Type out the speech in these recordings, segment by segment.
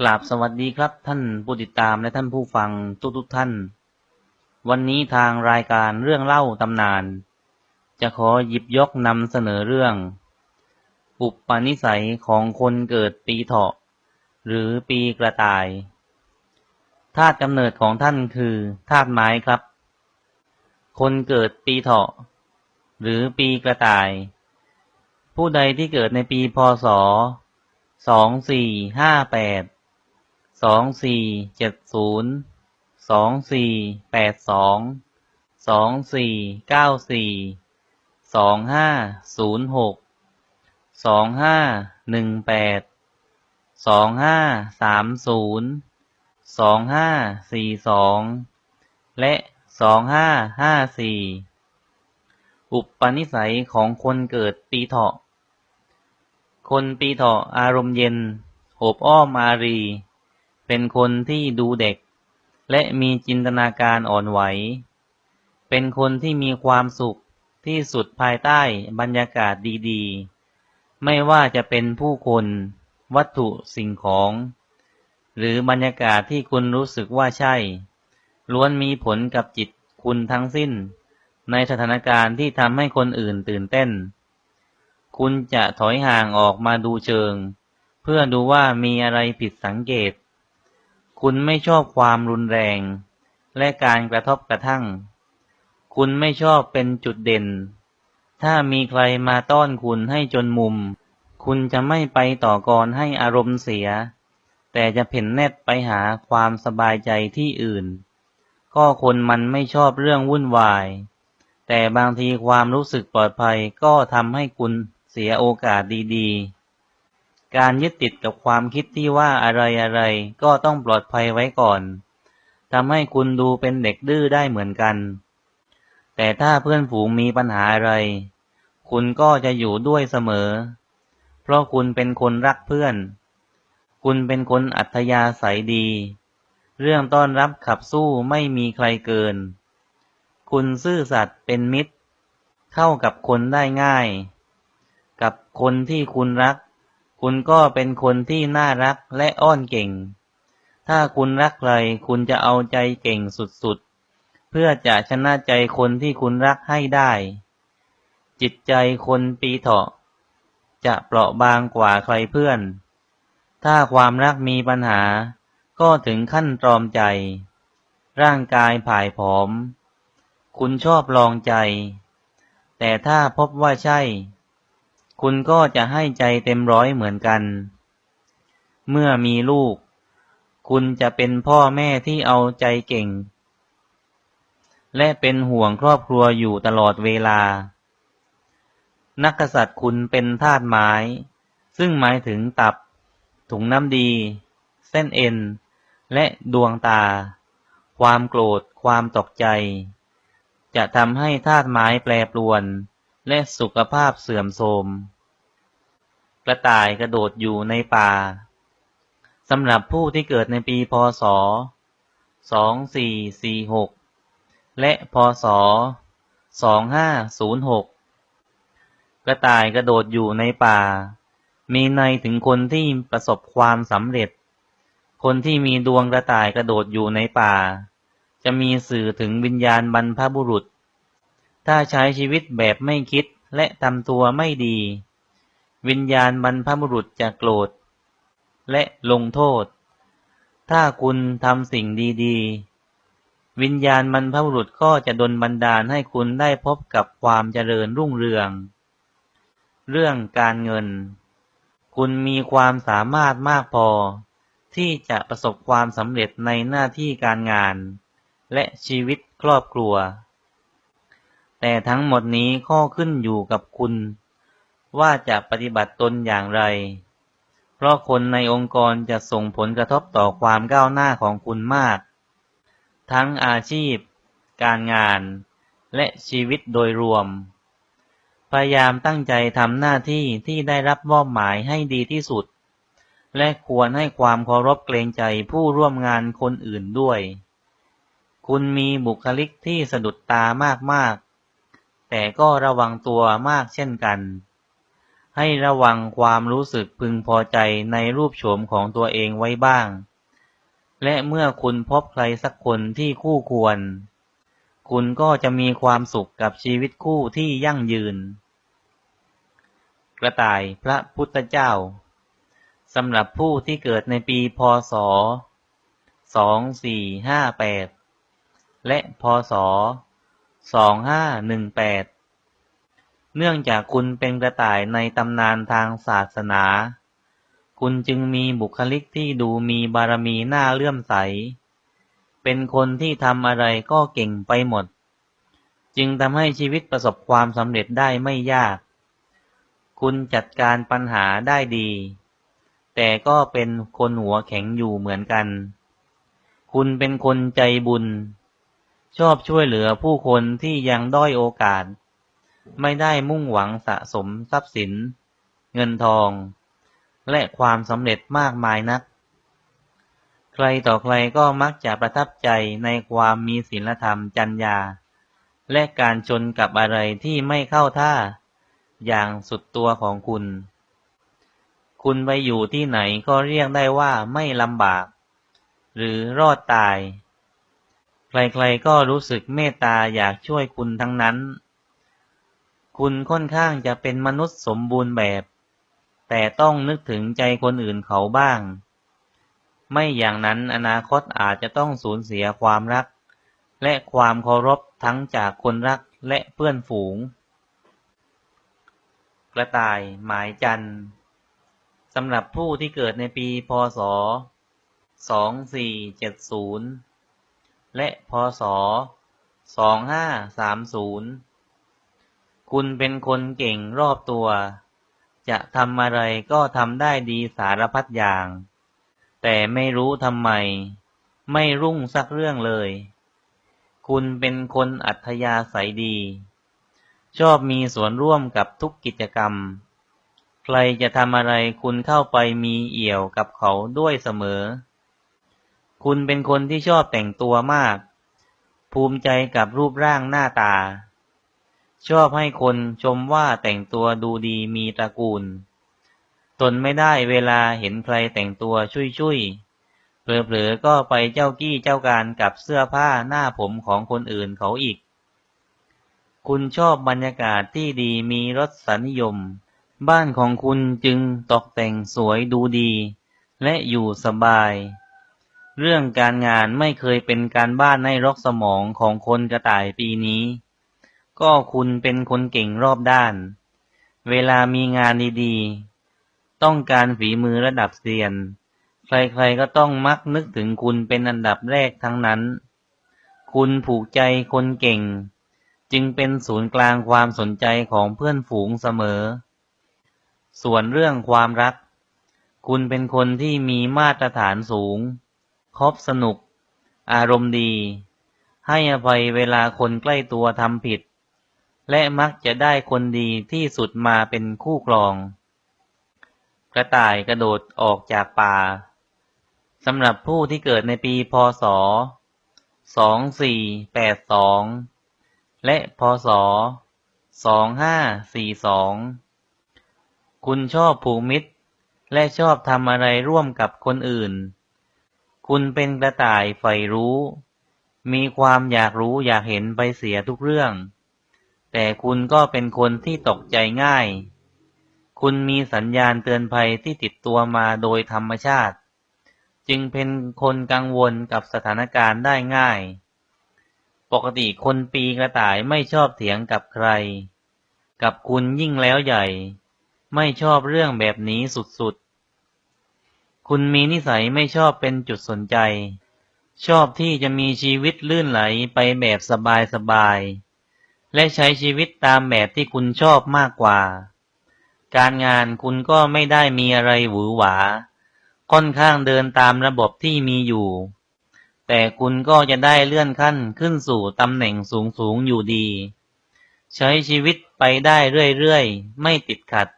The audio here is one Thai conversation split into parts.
กราบสวัสดีครับท่านผู้ติดตามและท่านผู้ฟังทุกทุกท่าน วันนี้ทางรายการเรื่องเล่าตำนาน จะขอหยิบยกนำเสนอเรื่อง อุปนิสัยของคนเกิดปีเถาะ หรือปีกระต่ายธาตุกำเนิดของท่านคือธาตุไม้ครับ คนเกิดปีเถาะ หรือปีกระต่าย ผู้ใดที่เกิดในปีพศสองสี่ห้าแปด สองสี่เจ็ดศูนย์สองสี่แปดสองสองสี่เก้าสี่สองห้าศูนย์หกสองห้าหนึ่งแปดสองห้าสามศูนย์สองห้าสี่สองและสองห้าห้าสี่อุปนิสัยของคนเกิดปีเถาะ คนปีเถาะอารมณ์เย็นโอบอ้อมอารี เป็นคนที่ดูเด็ก และมีจินตนาการอ่อนไหว เป็นคนที่มีความสุขที่สุดภายใต้บรรยากาศดีๆ ไม่ว่าจะเป็นผู้คน วัตถุสิ่งของ หรือบรรยากาศที่คุณรู้สึกว่าใช่ ล้วนมีผลกับจิตคุณทั้งสิ้น ในสถานการณ์ที่ทำให้คนอื่นตื่นเต้น คุณจะถอยห่างออกมาดูเชิง เพื่อดูว่ามีอะไรผิดสังเกต คุณไม่ชอบความรุนแรง และการกระทบกระทั่ง คุณไม่ชอบเป็นจุดเด่น ถ้ามีใครมาต้อนคุณให้จนมุม คุณจะไม่ไปต่อกรให้อารมณ์เสีย แต่จะเพ่นแนบไปหาความสบายใจที่อื่น ก็คนมันไม่ชอบเรื่องวุ่นวาย แต่บางทีความรู้สึกปลอดภัยก็ทำให้คุณเสียโอกาสดีๆ การยึดติดกับความคิดที่ว่าอะไรๆก็ต้องปลอดภัยไว้ก่อนทำให้คุณดูเป็นเด็กดื้อได้เหมือนกัน แต่ถ้าเพื่อนฝูงมีปัญหาอะไร คุณก็จะอยู่ด้วยเสมอ เพราะคุณเป็นคนรักเพื่อน คุณเป็นคนอัธยาศัยดี เรื่องต้อนรับขับสู้ไม่มีใครเกิน คุณซื่อสัตย์เป็นมิตร เข้ากับคนได้ง่าย กับคนที่คุณรัก คุณก็เป็นคนที่น่ารักและอ้อนเก่ง ถ้าคุณรักใคร คุณจะเอาใจเก่งสุดๆ เพื่อจะชนะใจคนที่คุณรักให้ได้ จิตใจคนปีเถาะ จะเปราะบางกว่าใครเพื่อน ถ้าความรักมีปัญหา ก็ถึงขั้นตรอมใจ ร่างกายผ่ายผอม คุณชอบลองใจ แต่ถ้าพบว่าใช่ คุณก็จะให้ใจเต็มร้อยเหมือนกัน เมื่อมีลูก คุณจะเป็นพ่อแม่ที่เอาใจเก่ง และเป็นห่วงครอบครัวอยู่ตลอดเวลา นักษัตริย์คุณเป็นธาตุไม้ ซึ่งหมายถึงตับ ถุงน้ำดี เส้นเอ็น และดวงตา ความโกรธ ความตกใจ จะทำให้ธาตุไม้แปรปรวน และสุขภาพเสื่อมโทรม กระต่ายกระโดดอยู่ในป่า สำหรับผู้ที่เกิดในปีพศ 2446 และพศ 2506 กระต่ายกระโดดอยู่ในป่า มีในถึงคนที่ประสบความสำเร็จ คนที่มีดวงกระต่ายกระโดดอยู่ในป่า จะมีสื่อถึงวิญญาณบรรพบุรุษ ถ้าใช้ชีวิตแบบไม่คิดและทำตัวไม่ดี วิญญาณบรรพบุรุษจะโกรธ และลงโทษ ถ้าคุณทำสิ่งดีๆ วิญญาณบรรพบุรุษก็จะดลบันดาลให้คุณได้พบกับความเจริญรุ่งเรือง เรื่องการเงิน คุณมีความสามารถมากพอ ที่จะประสบความสำเร็จในหน้าที่การงาน และชีวิตครอบครัว แต่ทั้งหมดนี้ข้อขึ้นอยู่กับคุณ ว่าจะปฏิบัติตนอย่างไร เพราะคนในองค์กรจะส่งผลกระทบต่อความก้าวหน้าของคุณมาก ทั้งอาชีพ การงาน และชีวิตโดยรวม พยายามตั้งใจทำหน้าที่ที่ได้รับมอบหมายให้ดีที่สุด และควรให้ความเคารพเกรงใจผู้ร่วมงานคนอื่นด้วย คุณมีบุคลิกที่สะดุดตามากๆ แต่ก็ระวังตัวมากเช่นกัน ให้ระวังความรู้สึกพึงพอใจในรูปโฉมของตัวเองไว้บ้าง และเมื่อคุณพบใครสักคนที่คู่ควร คุณก็จะมีความสุขกับชีวิตคู่ที่ยั่งยืน กระต่ายพระพุทธเจ้าสำหรับผู้ที่เกิดในปีพศ 2458 และพศ 2518เนื่องจากคุณเป็นกระต่ายในตำนานทางศาสนา คุณจึงมีบุคลิกที่ดูมีบารมีน่าเลื่อมใส เป็นคนที่ทำอะไรก็เก่งไปหมด จึงทำให้ชีวิตประสบความสำเร็จได้ไม่ยาก คุณจัดการปัญหาได้ดี แต่ก็เป็นคนหัวแข็งอยู่เหมือนกัน คุณเป็นคนใจบุญ ชอบช่วยเหลือผู้คนที่ยังด้อยโอกาส ไม่ได้มุ่งหวังสะสมทรัพย์สิน เงินทอง และความสำเร็จมากมายนัก ใครต่อใครก็มักจะประทับใจในความมีศีลธรรมจัญญา และการชนกับอะไรที่ไม่เข้าท่า อย่างสุดตัวของคุณ คุณไปอยู่ที่ไหนก็เรียกได้ว่าไม่ลำบาก หรือรอดตาย ใครๆก็รู้สึกเมตตาอยากช่วยคุณทั้งนั้น คุณค่อนข้างจะเป็นมนุษย์สมบูรณ์แบบ แต่ต้องนึกถึงใจคนอื่นเขาบ้าง ไม่อย่างนั้นอนาคตอาจจะต้องสูญเสียความรัก และความเคารพทั้งจากคนรักและเพื่อนฝูง กระต่ายหมายจันทร์สำหรับผู้ที่เกิดในปีพศ 2470 และพศ 2530 คุณเป็นคนเก่งรอบตัว จะทำอะไรก็ทำได้ดีสารพัดอย่าง แต่ไม่รู้ทำไม ไม่รุ่งสักเรื่องเลย คุณเป็นคนอัธยาศัยดี ชอบมีส่วนร่วมกับทุกกิจกรรม ใครจะทำอะไรคุณเข้าไปมีเอี่ยวกับเขาด้วยเสมอ คุณเป็นคนที่ชอบแต่งตัวมาก ภูมิใจกับรูปร่างหน้าตา ชอบให้คนชมว่าแต่งตัวดูดีมีตระกูลทนไม่ได้เวลาเห็นใครแต่งตัวชุยๆเผลอๆก็ไปเจ้ากี้เจ้าการกับเสื้อผ้าหน้าผมของคนอื่นเขาอีก คุณชอบบรรยากาศที่ดีมีรสนิยม บ้านของคุณจึงตกแต่งสวยดูดี และอยู่สบาย เรื่องการงานไม่เคยเป็นการบ้านในรกสมองของคนกระต่ายปีนี้ ก็คุณเป็นคนเก่งรอบด้าน เวลามีงานดีๆ ต้องการฝีมือระดับเซียน ใครๆก็ต้องมักนึกถึงคุณเป็นอันดับแรกทั้งนั้น คุณผูกใจคนเก่ง จึงเป็นศูนย์กลางความสนใจของเพื่อนฝูงเสมอ ส่วนเรื่องความรัก คุณเป็นคนที่มีมาตรฐานสูง คบสนุก อารมณ์ดี ให้อภัยเวลาคนใกล้ตัวทำผิด และมักจะได้คนดีที่สุดมาเป็นคู่ครอง กระต่ายกระโดดออกจากป่าสำหรับผู้ที่เกิดในปีพศ 2482 และพศ 2542 คุณชอบผูกมิตรและชอบทำอะไรร่วมกับคนอื่น คุณเป็นกระต่ายใฝ่รู้ มีความอยากรู้อยากเห็นไปเสียทุกเรื่อง แต่คุณก็เป็นคนที่ตกใจง่าย คุณมีสัญญาณเตือนภัยที่ติดตัวมาโดยธรรมชาติ จึงเป็นคนกังวลกับสถานการณ์ได้ง่าย ปกติคนปีกระต่ายไม่ชอบเถียงกับใคร กับคุณยิ่งแล้วใหญ่ ไม่ชอบเรื่องแบบนี้สุดๆ คุณมีนิสัยไม่ชอบเป็นจุดสนใจ ชอบที่จะมีชีวิตลื่นไหลไปแบบสบายๆและใช้ชีวิตตามแบบที่คุณชอบมากกว่า การงานคุณก็ไม่ได้มีอะไรหวือหวา ค่อนข้างเดินตามระบบที่มีอยู่ แต่คุณก็จะได้เลื่อนขั้นขึ้นสู่ตำแหน่งสูงๆอยู่ดี ใช้ชีวิตไปได้เรื่อยๆ ไม่ติดขัด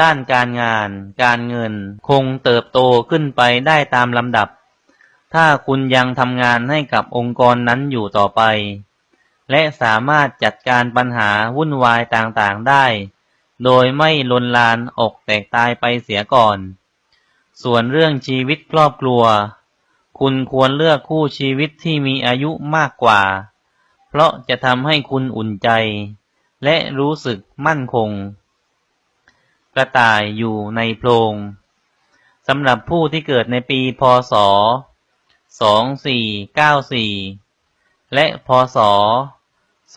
ด้านการงาน การเงิน คงเติบโตขึ้นไปได้ตามลำดับ ถ้าคุณยังทำงานให้กับองค์กรนั้นอยู่ต่อไป และสามารถจัดการปัญหาวุ่นวายต่างๆได้ โดยไม่ลนลานอกแตกตายไปเสียก่อน ส่วนเรื่องชีวิตครอบครัว คุณควรเลือกคู่ชีวิตที่มีอายุมากกว่า เพราะจะทำให้คุณอุ่นใจ และรู้สึกมั่นคง กระต่ายอยู่ในโพรงสำหรับผู้ที่เกิดในปีพศ 2494 และพศ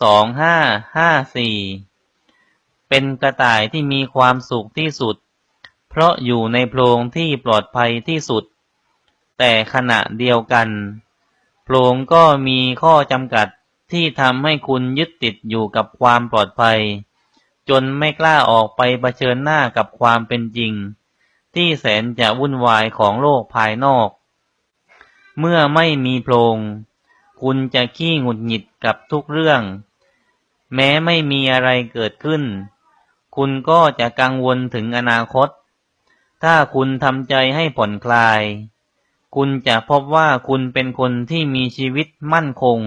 2554 เป็นกระต่ายที่มีความสุขที่สุด เพราะอยู่ในโพรงที่ปลอดภัยที่สุด แต่ขณะเดียวกันโพรงก็มีข้อจำกัดที่ทำให้คุณยึดติดอยู่กับความปลอดภัย จนไม่กล้าออกไปเผชิญหน้ากับความเป็นจริง ที่แสนจะวุ่นวายของโลกภายนอก เมื่อไม่มีโพรงคุณจะขี้หงุดหงิดกับทุกเรื่อง แม้ไม่มีอะไรเกิดขึ้น คุณก็จะกังวลถึงอนาคต ถ้าคุณทำใจให้ผ่อนคลาย คุณจะพบว่าคุณเป็นคนที่มีชีวิตมั่นคง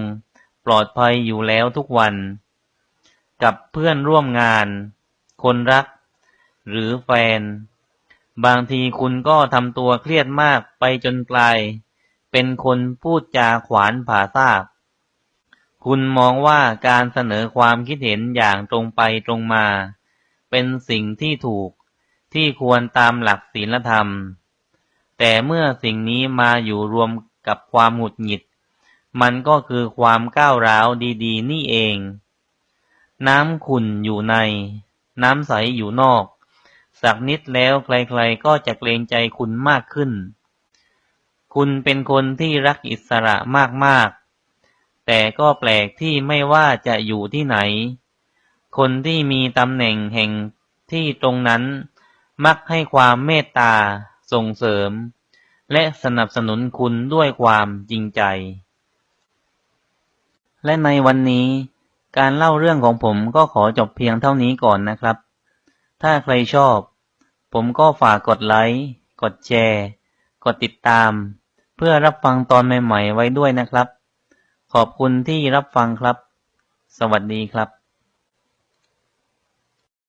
ปลอดภัยอยู่แล้วทุกวัน กับเพื่อนร่วมงาน คนรัก หรือแฟน บางทีคุณก็ทำตัวเครียดมากไปจนกลาย เป็นคนพูดจาขวานผ่าซากคุณมองว่าการเสนอความคิดเห็นอย่างตรงไปตรงมา เป็นสิ่งที่ถูกที่ควรตามหลักศีลธรรม แต่เมื่อสิ่งนี้มาอยู่รวมกับความหงุดหงิด มันก็คือความก้าวร้าวดี ๆ นี่เอง น้ำขุ่นอยู่ใน น้ำใสอยู่นอก สักนิดแล้วใครๆก็จะเกรงใจคุณมากขึ้น คุณเป็นคนที่รักอิสระมากๆ แต่ก็แปลกที่ไม่ว่าจะอยู่ที่ไหน คนที่มีตำแหน่งแห่งที่ตรงนั้น มักให้ความเมตตา ส่งเสริม และสนับสนุนคุณด้วยความจริงใจ และในวันนี้ การเล่าเรื่องของผมก็ขอจบเพียงเท่านี้ก่อนนะครับ ถ้าใครชอบ ผมก็ฝากกดไลค์ กดแชร์ กดติดตาม เพื่อรับฟังตอนใหม่ ๆ ไว้ด้วยนะครับ ขอบคุณที่รับฟังครับ สวัสดีครับ